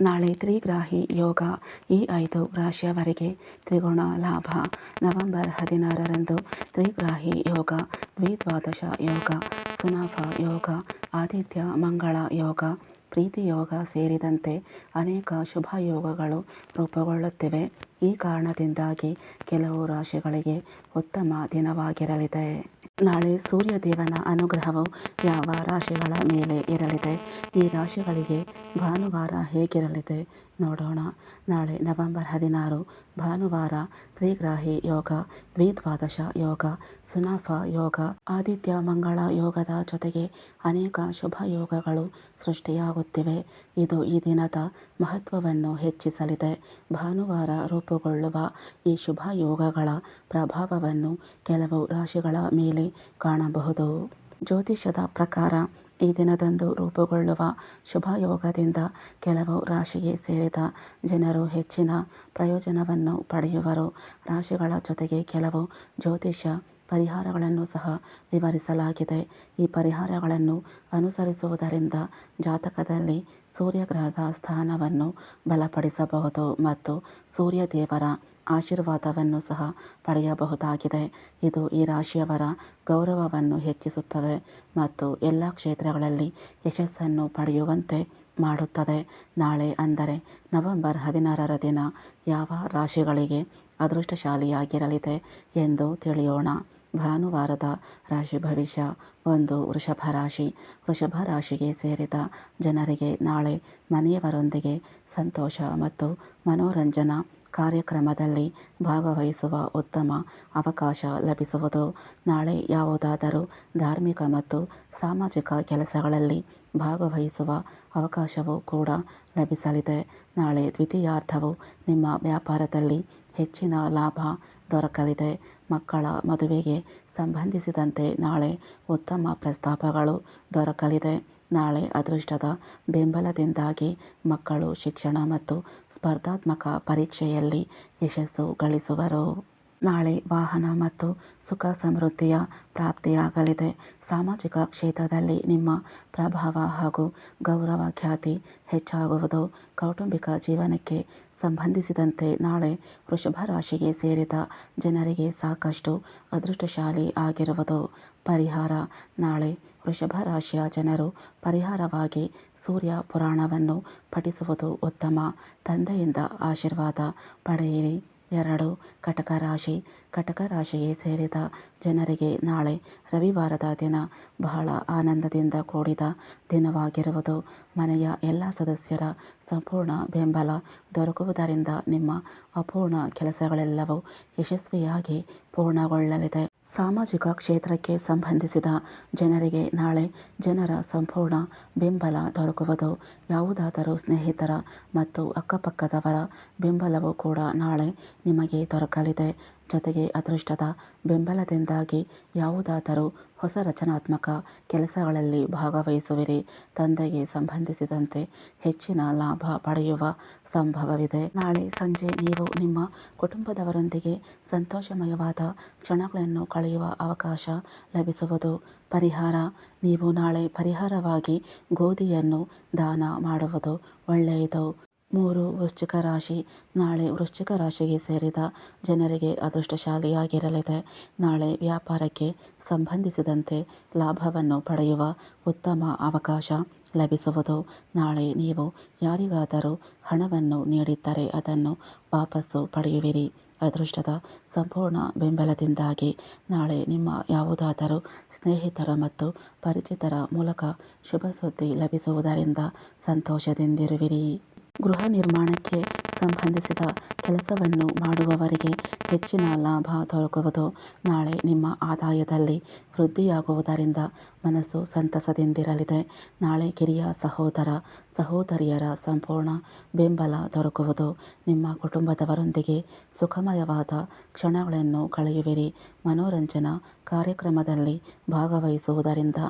ನಾಳೆ ತ್ರಿಗ್ರಾಹಿ ಯೋಗ ಈ ಐದು ರಾಶಿಯವರೆಗೆ ತ್ರಿಗುಣ ಲಾಭ. ನವೆಂಬರ್ ಹದಿನಾರರಂದು ತ್ರಿಗ್ರಾಹಿ ಯೋಗ, ದ್ವಿದ್ವಾದಶ ಯೋಗ ಸುನಾಫ ಯೋಗ, ಆದಿತ್ಯ ಮಂಗಳ ಯೋಗ, ಪ್ರೀತಿ ಯೋಗ ಸೇರಿದಂತೆ ಅನೇಕ ಶುಭ ಯೋಗಗಳು ರೂಪುಗೊಳ್ಳುತ್ತಿವೆ. ಈ ಕಾರಣದಿಂದಾಗಿ ಕೆಲವು ರಾಶಿಗಳಿಗೆ ಉತ್ತಮ ದಿನವಾಗಿರಲಿದೆ. ನಾಳೆ ಸೂರ್ಯದೇವನ ಅನುಗ್ರಹವು ಯಾವ ರಾಶಿಗಳ ಮೇಲೆ ಇರಲಿದೆ? ಈ ರಾಶಿಗಳಿಗೆ ಭಾನುವಾರ ಹೇಗಿರಲಿದೆ? ನೋಡೋಣ. ನಾಳೆ ನವೆಂಬರ್ ಹದಿನಾರು, ಭಾನುವಾರ ತ್ರಿಗ್ರಾಹಿ ಯೋಗ, ದ್ವಿದ್ವಾದಶ ಯೋಗ, ಸುನಾಫ ಯೋಗ, ಆದಿತ್ಯ ಮಂಗಳ ಯೋಗದ ಜೊತೆಗೆ ಅನೇಕ ಶುಭ ಯೋಗಗಳು ಸೃಷ್ಟಿಯಾಗುತ್ತಿವೆ. ಇದು ಈ ದಿನದ ಮಹತ್ವವನ್ನು ಹೆಚ್ಚಿಸಲಿದೆ. ಭಾನುವಾರ ರೂಪುಗೊಳ್ಳುವ ಈ ಶುಭ ಯೋಗಗಳ ಪ್ರಭಾವವನ್ನು ಕೆಲವು ರಾಶಿಗಳ ಮೇಲೆ ಕಾಣಬಹುದು. ಜ್ಯೋತಿಷ್ಯದ ಪ್ರಕಾರ ಈ ದಿನದಂದು ರೂಪುಗೊಳ್ಳುವ ಶುಭ ಯೋಗದಿಂದ ಕೆಲವು ರಾಶಿಗೆ ಸೇರಿದ ಜನರು ಹೆಚ್ಚಿನ ಪ್ರಯೋಜನವನ್ನು ಪಡೆಯುವರು. ರಾಶಿಗಳ ಜೊತೆಗೆ ಕೆಲವು ಜ್ಯೋತಿಷ್ಯ ಪರಿಹಾರಗಳನ್ನು ಸಹ ವಿವರಿಸಲಾಗಿದೆ. ಈ ಪರಿಹಾರಗಳನ್ನು ಅನುಸರಿಸುವುದರಿಂದ ಜಾತಕದಲ್ಲಿ ಸೂರ್ಯಗ್ರಹದ ಸ್ಥಾನವನ್ನು ಬಲಪಡಿಸಬಹುದು ಮತ್ತು ಸೂರ್ಯದೇವರ ಆಶೀರ್ವಾದವನ್ನು ಸಹ ಪಡೆಯಬಹುದಾಗಿದೆ. ಇದು ಈ ರಾಶಿಯವರ ಗೌರವವನ್ನು ಹೆಚ್ಚಿಸುತ್ತದೆ ಮತ್ತು ಎಲ್ಲ ಕ್ಷೇತ್ರಗಳಲ್ಲಿ ಯಶಸ್ಸನ್ನು ಪಡೆಯುವಂತೆ ಮಾಡುತ್ತದೆ. ನಾಳೆ ಅಂದರೆ ನವೆಂಬರ್ ಹದಿನಾರರ ದಿನ ಯಾವ ರಾಶಿಗಳಿಗೆ ಅದೃಷ್ಟಶಾಲಿಯಾಗಿರಲಿದೆ ಎಂದು ತಿಳಿಯೋಣ. ಭಾನುವಾರದ ರಾಶಿ ಭವಿಷ್ಯ ಒಂದು ವೃಷಭ ರಾಶಿ. ವೃಷಭ ರಾಶಿಗೆ ಸೇರಿದ ಜನರಿಗೆ ನಾಳೆ ಮನೆಯವರೊಂದಿಗೆ ಸಂತೋಷ ಮತ್ತು ಮನೋರಂಜನಾ ಕಾರ್ಯಕ್ರಮದಲ್ಲಿ ಭಾಗವಹಿಸುವ ಉತ್ತಮ ಅವಕಾಶ ಲಭಿಸುವುದು. ನಾಳೆ ಯಾವುದಾದರೂ ಧಾರ್ಮಿಕ ಮತ್ತು ಸಾಮಾಜಿಕ ಕೆಲಸಗಳಲ್ಲಿ ಭಾಗವಹಿಸುವ ಅವಕಾಶವೂ ಕೂಡ ಲಭಿಸಲಿದೆ. ನಾಳೆ ದ್ವಿತೀಯಾರ್ಧವು ನಿಮ್ಮ ವ್ಯಾಪಾರದಲ್ಲಿ ಹೆಚ್ಚಿನ ಲಾಭ ದೊರಕಲಿದೆ. ಮಕ್ಕಳ ಮದುವೆಗೆ ಸಂಬಂಧಿಸಿದಂತೆ ನಾಳೆ ಉತ್ತಮ ಪ್ರಸ್ತಾಪಗಳು ದೊರಕಲಿದೆ. ನಾಳೆ ಅದೃಷ್ಟದ ಬೆಂಬಲದಿಂದಾಗಿ ಮಕ್ಕಳು ಶಿಕ್ಷಣ ಮತ್ತು ಸ್ಪರ್ಧಾತ್ಮಕ ಪರೀಕ್ಷೆಯಲ್ಲಿ ಯಶಸ್ಸು ಗಳಿಸುವರು. ನಾಳೆ ವಾಹನ ಮತ್ತು ಸುಖ ಸಮೃದ್ಧಿಯ ಪ್ರಾಪ್ತಿಯಾಗಲಿದೆ. ಸಾಮಾಜಿಕ ಕ್ಷೇತ್ರದಲ್ಲಿ ನಿಮ್ಮ ಪ್ರಭಾವ ಹಾಗೂ ಗೌರವ ಖ್ಯಾತಿ ಹೆಚ್ಚಾಗುವುದು ಕೌಟುಂಬಿಕ ಜೀವನಕ್ಕೆ ಸಂಬಂಧಿಸಿದಂತೆ ನಾಳೆ ವೃಷಭ ರಾಶಿಗೆ ಸೇರಿದ ಜನರಿಗೆ ಸಾಕಷ್ಟು ಅದೃಷ್ಟಶಾಲಿ ಆಗಿರುವುದು ಪರಿಹಾರ. ನಾಳೆ ವೃಷಭ ರಾಶಿಯ ಜನರು ಪರಿಹಾರವಾಗಿ ಸೂರ್ಯ ಪುರಾಣವನ್ನು ಪಠಿಸುವುದು ಉತ್ತಮ. ತಂದೆಯಿಂದ ಆಶೀರ್ವಾದ ಪಡೆಯಿರಿ. ಎರಡು ಕಟಕ ರಾಶಿ ಕಟಕ ರಾಶಿಗೆ ಸೇರಿದ ಜನರಿಗೆ ನಾಳೆ ರವಿವಾರದ ದಿನ ಬಹಳ ಆನಂದದಿಂದ ಕೂಡಿದ ದಿನವಾಗಿರುವುದು. ಮನೆಯ ಎಲ್ಲ ಸದಸ್ಯರ ಸಂಪೂರ್ಣ ಬೆಂಬಲ ದೊರಕುವುದರಿಂದ ನಿಮ್ಮ ಅಪೂರ್ಣ ಕೆಲಸಗಳೆಲ್ಲವೂ ಯಶಸ್ವಿಯಾಗಿ ಪೂರ್ಣಗೊಳ್ಳಲಿದೆ. ಸಾಮಾಜಿಕ ಕ್ಷೇತ್ರಕ್ಕೆ ಸಂಬಂಧಿಸಿದ ಜನರಿಗೆ ನಾಳೆ ಜನರ ಸಂಪೂರ್ಣ ಬೆಂಬಲ ದೊರಕುವುದು. ಯಾವುದಾದರೂ ಸ್ನೇಹಿತರ ಮತ್ತು ಅಕ್ಕಪಕ್ಕದವರ ಬೆಂಬಲವೂ ಕೂಡ ನಾಳೆ ನಿಮಗೆ ದೊರಕಲಿದೆ. ಜೊತೆಗೆ ಅದೃಷ್ಟದ ಬೆಂಬಲದಿಂದಾಗಿ ಯಾವುದಾದರೂ ಹೊಸ ರಚನಾತ್ಮಕ ಕೆಲಸಗಳಲ್ಲಿ ಭಾಗವಹಿಸುವಿರಿ. ತಂದೆಗೆ ಸಂಬಂಧಿಸಿದಂತೆ ಹೆಚ್ಚಿನ ಲಾಭ ಪಡೆಯುವ ಸಂಭವವಿದೆ. ನಾಳೆ ಸಂಜೆ ನೀವು ನಿಮ್ಮ ಕುಟುಂಬದವರೊಂದಿಗೆ ಸಂತೋಷಮಯವಾದ ಕ್ಷಣಗಳನ್ನು ಕಳೆಯುವ ಅವಕಾಶ ಲಭಿಸುವುದು ಪರಿಹಾರ. ನೀವು ನಾಳೆ ಪರಿಹಾರವಾಗಿ ಗೋಧಿಯನ್ನು ದಾನ ಮಾಡುವುದು ಒಳ್ಳೆಯದು. ಮೂರು ವೃಶ್ಚಿಕ ರಾಶಿ. ನಾಳೆ ವೃಶ್ಚಿಕ ರಾಶಿಗೆ ಸೇರಿದ ಜನರಿಗೆ ಅದೃಷ್ಟಶಾಲಿಯಾಗಿರಲಿದೆ. ನಾಳೆ ವ್ಯಾಪಾರಕ್ಕೆ ಸಂಬಂಧಿಸಿದಂತೆ ಲಾಭವನ್ನು ಪಡೆಯುವ ಉತ್ತಮ ಅವಕಾಶ ಲಭಿಸುವುದು. ನಾಳೆ ನೀವು ಯಾರಿಗಾದರೂ ಹಣವನ್ನು ನೀಡಿದ್ದರೆ ಅದನ್ನು ವಾಪಸ್ಸು ಪಡೆಯುವಿರಿ. ಅದೃಷ್ಟದ ಸಂಪೂರ್ಣ ಬೆಂಬಲದಿಂದಾಗಿ ನಾಳೆ ನಿಮ್ಮ ಯಾವುದಾದರೂ ಸ್ನೇಹಿತರ ಮತ್ತು ಪರಿಚಿತರ ಮೂಲಕ ಶುಭ ಸುದ್ದಿ ಲಭಿಸುವುದರಿಂದ ಸಂತೋಷದಿಂದಿರುವಿರಿ. ಗೃಹ ನಿರ್ಮಾಣಕ್ಕೆ ಸಂಬಂಧಿಸಿದ ಕೆಲಸವನ್ನು ಮಾಡುವವರಿಗೆ ಹೆಚ್ಚಿನ ಲಾಭ ದೊರಕುವುದು ನಾಳೆ ನಿಮ್ಮ ಆದಾಯದಲ್ಲಿ ವೃದ್ಧಿಯಾಗುವುದರಿಂದ ಮನಸ್ಸು ಸಂತಸದಿಂದಿರಲಿದೆ. ನಾಳೆ ಕಿರಿಯ ಸಹೋದರ, ಸಹೋದರಿಯರ ಸಂಪೂರ್ಣ ಬೆಂಬಲ ದೊರಕುವುದು ನಿಮ್ಮ ಕುಟುಂಬದವರೊಂದಿಗೆ ಸುಖಮಯವಾದ ಕ್ಷಣಗಳನ್ನು ಕಳೆಯುವಿರಿ. ಮನೋರಂಜನಾ ಕಾರ್ಯಕ್ರಮದಲ್ಲಿ ಭಾಗವಹಿಸುವುದರಿಂದ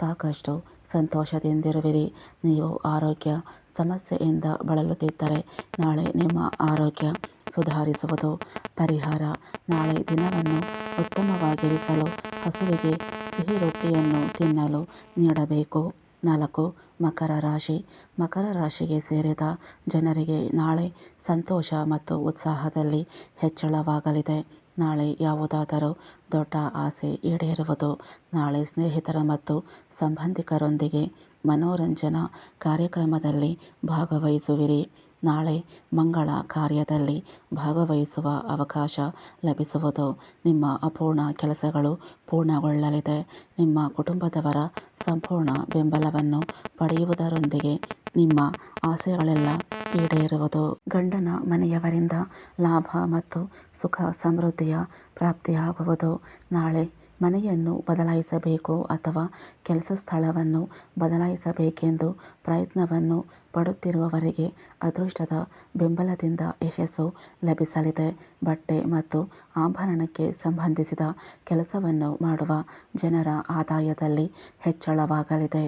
ಸಾಕಷ್ಟು ಸಂತೋಷದಿಂದಿರುವಿರಿ. ನೀವು ಆರೋಗ್ಯ ಸಮಸ್ಯೆಯಿಂದ ಬಳಲುತ್ತಿದ್ದರೆ ನಾಳೆ ನಿಮ್ಮ ಆರೋಗ್ಯ ಸುಧಾರಿಸುವುದು. ಪರಿಹಾರ ನಾಳೆ ದಿನವನ್ನು ಉತ್ತಮವಾಗಿರಿಸಲು ಹಸುವಿಗೆ ಸಿಹಿ ರೊಟ್ಟಿಯನ್ನು ತಿನ್ನಲು ನೀಡಬೇಕು. ನಾಲ್ಕು, ಮಕರ ರಾಶಿ. ಮಕರ ರಾಶಿಗೆ ಸೇರಿದ ಜನರಿಗೆ ನಾಳೆ ಸಂತೋಷ ಮತ್ತು ಉತ್ಸಾಹದಲ್ಲಿ ಹೆಚ್ಚಳವಾಗಲಿದೆ. ನಾಳೆ ಯಾವುದಾದರೂ ದೊಡ್ಡ ಆಸೆ ಈಡೇರುವುದು. ನಾಳೆ ಸ್ನೇಹಿತರ ಮತ್ತು ಸಂಬಂಧಿಕರೊಂದಿಗೆ ಮನೋರಂಜನಾ ಕಾರ್ಯಕ್ರಮದಲ್ಲಿ ಭಾಗವಹಿಸುವಿರಿ. ನಾಳೆ ಮಂಗಳ ಕಾರ್ಯದಲ್ಲಿ ಭಾಗವಹಿಸುವ ಅವಕಾಶ ಲಭಿಸುವುದು. ನಿಮ್ಮ ಅಪೂರ್ಣ ಕೆಲಸಗಳು ಪೂರ್ಣಗೊಳ್ಳಲಿದೆ. ನಿಮ್ಮ ಕುಟುಂಬದವರ ಸಂಪೂರ್ಣ ಬೆಂಬಲವನ್ನು ಪಡೆಯುವುದರೊಂದಿಗೆ ನಿಮ್ಮ ಆಸೆಗಳೆಲ್ಲ ಈಡೇರುವುದು. ಗಂಡನ ಮನೆಯವರಿಂದ ಲಾಭ ಮತ್ತು ಸುಖ ಸಮೃದ್ಧಿಯ ಪ್ರಾಪ್ತಿಯಾಗುವುದು. ನಾಳೆ ಮನೆಯನ್ನು ಬದಲಾಯಿಸಬೇಕು ಅಥವಾ ಕೆಲಸ ಸ್ಥಳವನ್ನು ಬದಲಾಯಿಸಬೇಕೆಂದು ಪ್ರಯತ್ನವನ್ನು ಪಡುತ್ತಿರುವವರಿಗೆ ಅದೃಷ್ಟದ ಬೆಂಬಲದಿಂದ ಯಶಸ್ಸು ಲಭಿಸಲಿದೆ. ಬಟ್ಟೆ ಮತ್ತು ಆಭರಣಕ್ಕೆ ಸಂಬಂಧಿಸಿದ ಕೆಲಸವನ್ನು ಮಾಡುವ ಜನರ ಆದಾಯದಲ್ಲಿ ಹೆಚ್ಚಳವಾಗಲಿದೆ.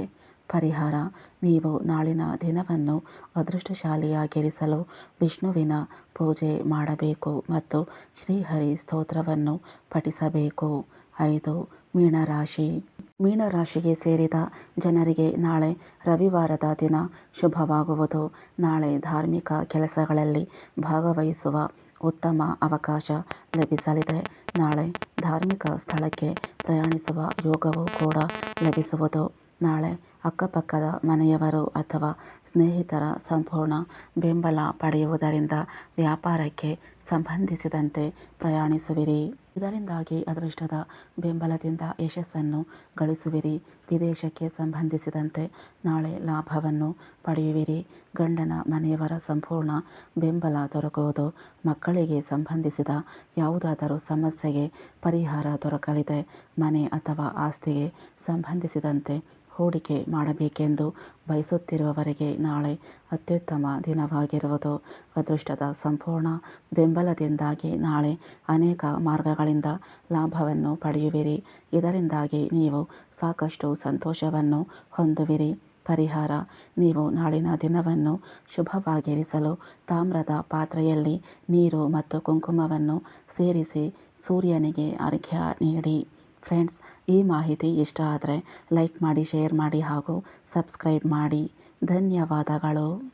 ಪರಿಹಾರ. ನೀವು ನಾಳಿನ ದಿನವನ್ನು ಅದೃಷ್ಟಶಾಲಿಯಾಗಿರಿಸಲು ವಿಷ್ಣುವಿನ ಪೂಜೆ ಮಾಡಬೇಕು ಮತ್ತು ಶ್ರೀಹರಿ ಸ್ತೋತ್ರವನ್ನು ಪಠಿಸಬೇಕು. ಐದು, ಮೀನರಾಶಿ. ಮೀನರಾಶಿಗೆ ಸೇರಿದ ಜನರಿಗೆ ನಾಳೆ ರವಿವಾರದ ದಿನ ಶುಭವಾಗುವುದು. ನಾಳೆ ಧಾರ್ಮಿಕ ಕೆಲಸಗಳಲ್ಲಿ ಭಾಗವಹಿಸುವ ಉತ್ತಮ ಅವಕಾಶ ಲಭಿಸಲಿದೆ. ನಾಳೆ ಧಾರ್ಮಿಕ ಸ್ಥಳಕ್ಕೆ ಪ್ರಯಾಣಿಸುವ ಯೋಗವೂ ಕೂಡ ಲಭಿಸುವುದು. ನಾಳೆ ಅಕ್ಕಪಕ್ಕದ ಮನೆಯವರು ಅಥವಾ ಸ್ನೇಹಿತರ ಸಂಪೂರ್ಣ ಬೆಂಬಲ ಪಡೆಯುವುದರಿಂದ ವ್ಯಾಪಾರಕ್ಕೆ ಸಂಬಂಧಿಸಿದಂತೆ ಪ್ರಯಾಣಿಸುವಿರಿ. ಇದರಿಂದಾಗಿ ಅದೃಷ್ಟದ ಬೆಂಬಲದಿಂದ ಯಶಸ್ಸನ್ನು ಗಳಿಸುವಿರಿ. ವಿದೇಶಕ್ಕೆ ಸಂಬಂಧಿಸಿದಂತೆ ನಾಳೆ ಲಾಭವನ್ನು ಪಡೆಯುವಿರಿ. ಗಂಡನ ಮನೆಯವರ ಸಂಪೂರ್ಣ ಬೆಂಬಲ ದೊರಕುವುದು ಮಕ್ಕಳಿಗೆ ಸಂಬಂಧಿಸಿದ ಯಾವುದಾದರೂ ಸಮಸ್ಯೆಗೆ ಪರಿಹಾರ ದೊರಕಲಿದೆ. ಮನೆ ಅಥವಾ ಆಸ್ತಿಗೆ ಸಂಬಂಧಿಸಿದಂತೆ ಹೂಡಿಕೆ ಮಾಡಬೇಕೆಂದು ಬಯಸುತ್ತಿರುವವರಿಗೆ ನಾಳೆ ಅತ್ಯುತ್ತಮ ದಿನವಾಗಿರುವುದು ಅದೃಷ್ಟದ ಸಂಪೂರ್ಣ ಬೆಂಬಲದಿಂದಾಗಿ ನಾಳೆ ಅನೇಕ ಮಾರ್ಗಗಳಿಂದ ಲಾಭವನ್ನು ಪಡೆಯುವಿರಿ. ಇದರಿಂದಾಗಿ ನೀವು ಸಾಕಷ್ಟು ಸಂತೋಷವನ್ನು ಹೊಂದುವಿರಿ. ಪರಿಹಾರ, ನೀವು ನಾಳಿನ ದಿನವನ್ನು ಶುಭವಾಗಿರಿಸಲು ತಾಮ್ರದ ಪಾತ್ರೆಯಲ್ಲಿ ನೀರು ಮತ್ತು ಕುಂಕುಮವನ್ನು ಸೇರಿಸಿ ಸೂರ್ಯನಿಗೆ ಅರ್ಘ್ಯ ನೀಡಿ. ಫ್ರೆಂಡ್ಸ್, ಈ ಮಾಹಿತಿ ಇಷ್ಟ ಆದರೆ ಲೈಕ್ ಮಾಡಿ, ಶೇರ್ ಮಾಡಿ ಹಾಗೂ ಸಬ್ಸ್ಕ್ರೈಬ್ ಮಾಡಿ. ಧನ್ಯವಾದಗಳು.